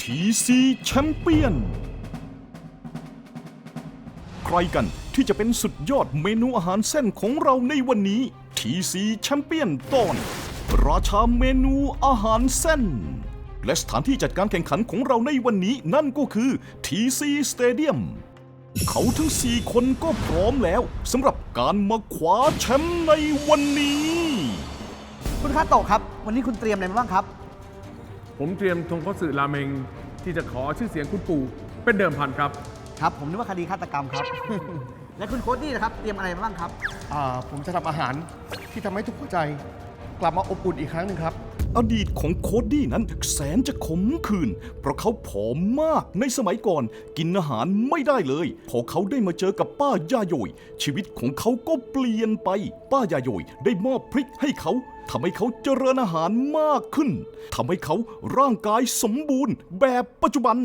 TC Champion ใครกันที่จะเป็นสุดยอดเมนูอาหารเส้นของเราในวันนี้ TC Champion ตอน ราชาเมนูอาหารเส้น และสถานที่จัดการแข่งขันของเราในวันนี้นั่นก็คือ TC Stadium เขาทั้ง4คนก็พร้อมแล้วสำหรับการมาคว้าแชมป์ในวันนี้ คุณคาโตะครับ วันนี้คุณเตรียมอะไรมาบ้างครับ ผมเตรียมทงคัตสึราเมงที่จะขอชื่อเสียงคุณปู่เป็นเดิมพันครับ ครับผมนึกว่าคดีฆาตกรรมครับ และคุณโค้ดดี้นะครับ เตรียมอะไรมาบ้างครับ อ่าผมจะทำอาหารที่ทำให้ทุกหัวใจ กลับมาอบอุ่นอีกครั้งหนึ่งครับ อดีตของโคดดี้นั้นแสนจะขมขื่นเพราะเขาผอมมากในสมัยก่อน กินอาหารไม่ได้เลย พอเขาได้มาเจอกับป้ายาโยยชีวิตของเขาก็เปลี่ยนไป ป้ายาโยยได้มอบพริกให้เขา ทำให้เขาเจริญอาหารมากขึ้นทำให้เขาร่างกายสมบูรณ์แบบปัจจุบัน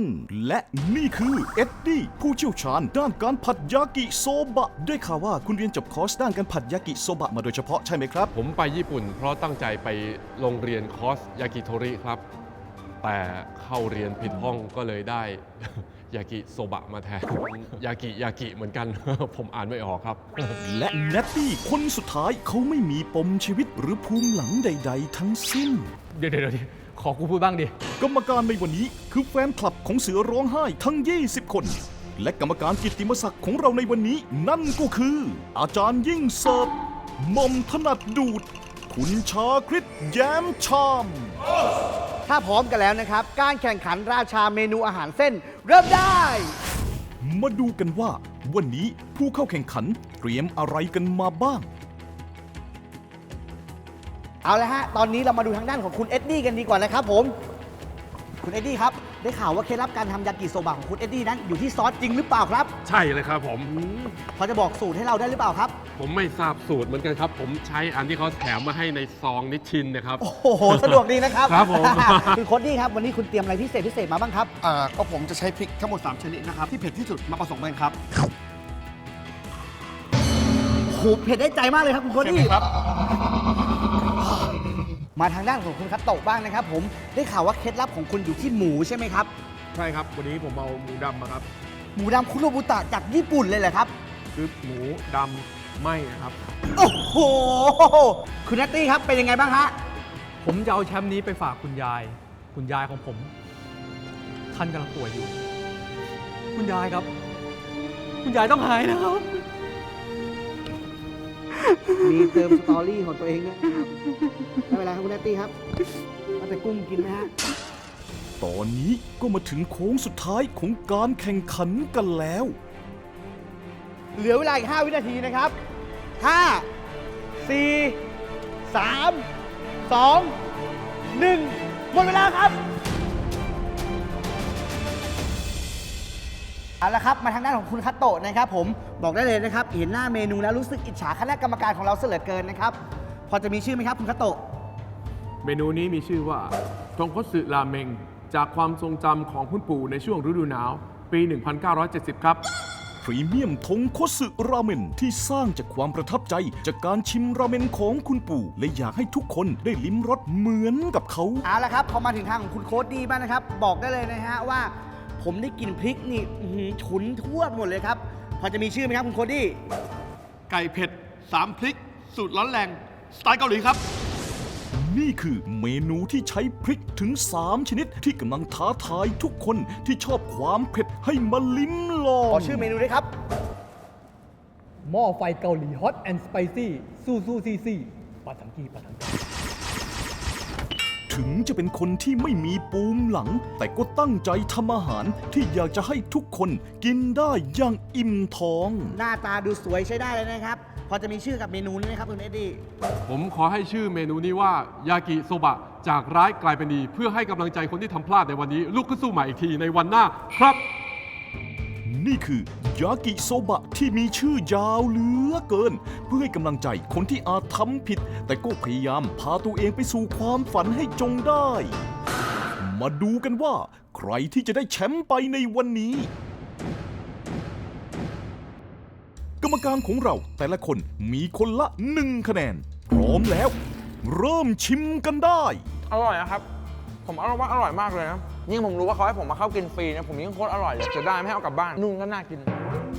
และนี่คือเอ็ดดี้ผู้เชี่ยวชาญด้านการผัดยากิโซบะ ได้ข่าวว่าคุณเรียนจบคอร์สด้านการผัดยากิโซบะมาโดยเฉพาะใช่ไหมครับ ผมไปญี่ปุ่นเพราะตั้งใจไปโรงเรียนคอร์สยากิโทริครับ แต่เข้าเรียนผิดห้องก็เลยได้ ยากิโซบะมาแทน ยากิยากิเหมือนกัน ผมอ่านไม่ออกครับ และแนตตี้คนสุดท้ายเขาไม่มีปมชีวิตหรือภูมิหลังใด ๆ ทั้งสิ้นเดี๋ยวเดี๋ยวเดี๋ยวขอกูพูดบ้างดิ กรรมการในวันนี้คือแฟนคลับของเสือร้องไห้ทั้ง 20 คน และกรรมการกิตติมศักดิ์ของเราในวันนี้ นั่นก็คือ อาจารย์ยิ่งเสิร์ฟหม่อมถนัดดูด คุณชาคริตแย้มชาม ถ้าพร้อมกันแล้วนะครับ การแข่งขันราชาเมนูอาหารเส้น เริ่มได้ มาดูกันว่า วันนี้ผู้เข้าแข่งขันเตรียมอะไรกันมาบ้าง เอาละฮะ ตอนนี้เรามาดูทางด้านของคุณเอ็ดดี้กันดีกว่านะครับผม คุณเอ็ดดี้ครับ ได้ข่าวว่าเคล็ดลับการทำยากิโซบะของคุณเอ็ดดี้นั้นอยู่ที่ซอสจริงหรือเปล่าครับ ใช่เลยครับผมอืมพอจะบอกสูตรให้เราได้หรือเปล่าครับ ผมไม่ทราบสูตรเหมือนกันครับ ผมใช้อันที่เขาแถมมาให้ในซองนิชชินนะครับ โอ้โห สะดวกดีนะครับ ครับผมคุณโค้ดดี้ครับ วันนี้คุณเตรียมอะไรพิเศษพิเศษมาบ้างครับ อ่าก็ผมจะใช้พริกทั้งหมด 3 ชนิดนะครับ ที่เผ็ดที่สุดมาผสมกันครับ โหเผ็ดได้ใจมากเลยครับคุณโค้ดใช่ไหมดี้ครับมาทางด้านของคุณคัตโตะบ้างนะครับ ผมได้ข่าวว่าเคล็ดลับของคุณอยู่ที่หมูใช่ไหมครับ ใช่ครับ วันนี้ผมเอาหมูดำมาครับ หมูดำคุโรบุตะจากญี่ปุ่นเลยเหรอครับ คือหมูดำ ไหมนะครับ โอ้โห คุณนัตตี้ครับ เป็นยังไงบ้างฮะ ผมจะเอาแชมป์นี้ไปฝากคุณยาย คุณยายของผม ท่านกำลังป่วยอยู่ คุณยายครับ คุณยายต้องหายนะครับ มีเติมสตอรี่ของตัวเองด้วยนะครับไม่เป็นไรครับคุณนัตตี้ครับเอาแต่กุ้งกินไหมฮะ ตอนนี้ก็มาถึงโค้งสุดท้ายของการแข่งขันกันแล้ว เหลือเวลาอีก 5 วินาทีนะครับ 5 4 3 2 1 หมดเวลาครับ เอาละครับมาทางด้านของคุณคัตโตะนะครับผมบอกได้เลยนะครับ เห็นหน้าเมนูแล้วรู้สึกอิจฉาคณะกรรมการของเราเสียเหลือเกินนะครับ พอจะมีชื่อไหมครับคุณคัตโตะ เมนูนี้มีชื่อว่าทงคัตสึราเมง จากความทรงจำของคุณปู่ในช่วงฤดูหนาว ปี 1970 ครับ พรีเมียมทงโคสึราเมนที่สร้างจากความประทับใจ จากการชิมราเมนของคุณปู่ และอยากให้ทุกคนได้ลิ้มรสเหมือนกับเขา เอาละครับพอมาถึงทางของคุณโค้ดดีบ้างนะครับ บอกได้เลยนะฮะว่า ผมได้กลินพริกนี่อื้อหือฉุนทั่วหมดเลยครับ พอจะมีชื่อไหมครับคุณโค้ดดี้ไก่เผ็ด3พริก สูตรร้อนแรง สไตล์เกาหลีครับ นี่คือเมนูที่ใช้พริกถึง 3 ชนิด ที่กำลังท้าทายทุกคนที่ชอบความเผ็ดให้มาลิ้มลอง ขอชื่อเมนูด้วยครับ หม้อไฟเกาหลีฮอตแอนด์สไปซี่สู้สู้ซี่ซี่ปาทังกี้ปาทังกี้ ถึงจะเป็นคนที่ไม่มีปูมหลัง แต่ก็ตั้งใจทำอาหารที่อยากจะให้ทุกคนกินได้อย่างอิ่มท้อง หน้าตาดูสวยใช้ได้เลยนะครับ พอจะมีชื่อกับเมนูนี้ไหมครับคุณเอ็ดดี้ ผมขอให้ชื่อเมนูนี้ว่ายากิโซบะ จากร้ายกลายเป็นดี เพื่อให้กำลังใจคนที่ทำพลาดในวันนี้ลุกขึ้นสู้ใหม่อีกทีในวันหน้าครับ นี่คือยากิโซบะที่มีชื่อยาวเหลือเกิน เพื่อให้กำลังใจคนที่อาจทำผิด แต่ก็พยายามพาตัวเองไปสู่ความฝันให้จงได้ มาดูกันว่า ใครที่จะได้แชมป์ไปในวันนี้ กรรมการของเราแต่ละคนมีคนละหนึ่งคะแนน พร้อมแล้ว เริ่มชิมกันได้ อร่อยนะครับ ผมเอาว่าอร่อยมากเลยนะ ยิ่งผมรู้ว่าเขาให้ผมมาเข้ากินฟรีนะผมยิ่งโคตรอร่อยเลยจะได้ไม่ให้เอากลับบ้านนุ่นก็น่ากิน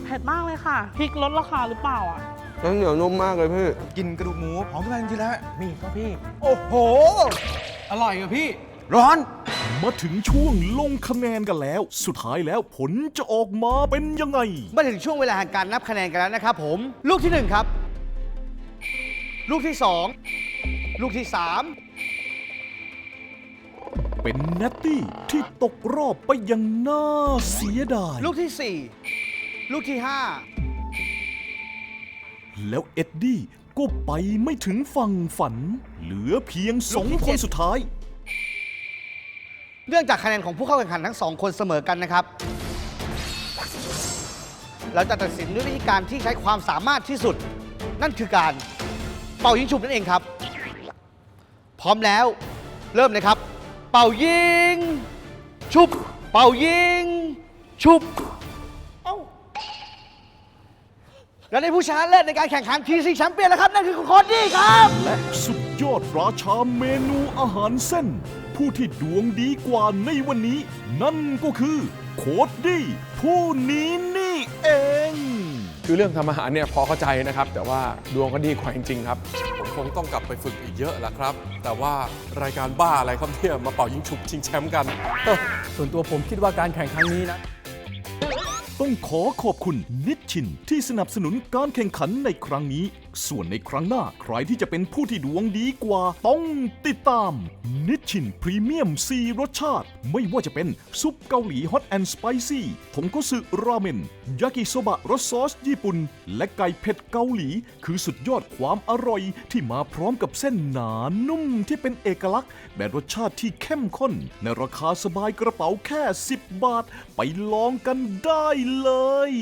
เผ็ดมากเลยค่ะพริกลดราคาหรือเปล่าอะแล้วเหนียวนุ่มมากเลยพี่ กินกระดูกหมูหอมขึ้นมาจริงๆแล้วมีก็พี่ โอ้โห อร่อยกับพี่ ร้อน มาถึงช่วงลงคะแนนกันแล้ว สุดท้ายแล้วผลจะออกมาเป็นยังไง มาถึงช่วงเวลาแห่งการนับคะแนนกันแล้วนะครับผม ลูกที่หนึ่งครับ ลูกที่สอง ลูกที่สาม เป็นเนตตี้ที่ตกรอบไปอยังน่าเสียดาย ลูกที่สี่ลูกที่ห้าแล้วเอ็ดดี้ก็ไปไม่ถึงฝั่งฝัน เหลือเพียงสองลูกที่คเจ็นด สุดท้ายเนื่องจากคะแนนของผู้เข้าแข่งขันทั้งสองคนเสมอกันนะครับ เราจะตัดสินด้วยวิธีการที่ใช้ความสามารถที่สุด นั่นคือการเป่ายิงฉุบนั่นเองครับ พร้อมแล้ว เริ่มเลยครับ เป่ายิง ชุบ เป่ายิง ชุบ เอ้าและในผู้ชนะเลิศในการแข่งขันทีซีแชมเปี้ยนนะครับ นั่นคือคุณโคดี้ครับ และสุดยอดราชาเมนูอาหารเส้น ผู้ที่ดวงดีกว่าในวันนี้ นั่นก็คือ โคดดี้ผู้นี้นี่เอง คือเรื่องทำอาหารเนี่ยพอเข้าใจนะครับ แต่ว่าดวงก็ดีกว่าจริงๆครับ ผมคงต้องกลับไปฝึกอีกเยอะแหละครับ แต่ว่ารายการบ้าอะไรครับเนี่ยมาเป่ายิงฉุบชิงแชมป์กัน ส่วนตัวผมคิดว่าการแข่งครั้งนี้นะ ต้องขอขอบคุณนิชชินที่สนับสนุนการแข่งขันในครั้งนี้ ส่วนในครั้งหน้าใครที่จะเป็นผู้ที่ดวงดีกว่าต้องติดตาม นิชชินพรีเมียม4รสชาติ ไม่ว่าจะเป็นซุปเกาหลีฮอตแอนด์สไปซี่ทงโกสึราเมน ยากิโซบะรสซอสญี่ปุ่น และไก่เผ็ดเกาหลี คือสุดยอดความอร่อยที่มาพร้อมกับเส้นหนานุ่มที่เป็นเอกลักษณ์แบบรสชาติที่เข้มข้น ในราคาสบายกระเป๋าแค่ 10 บาท ไปลองกันได้เลย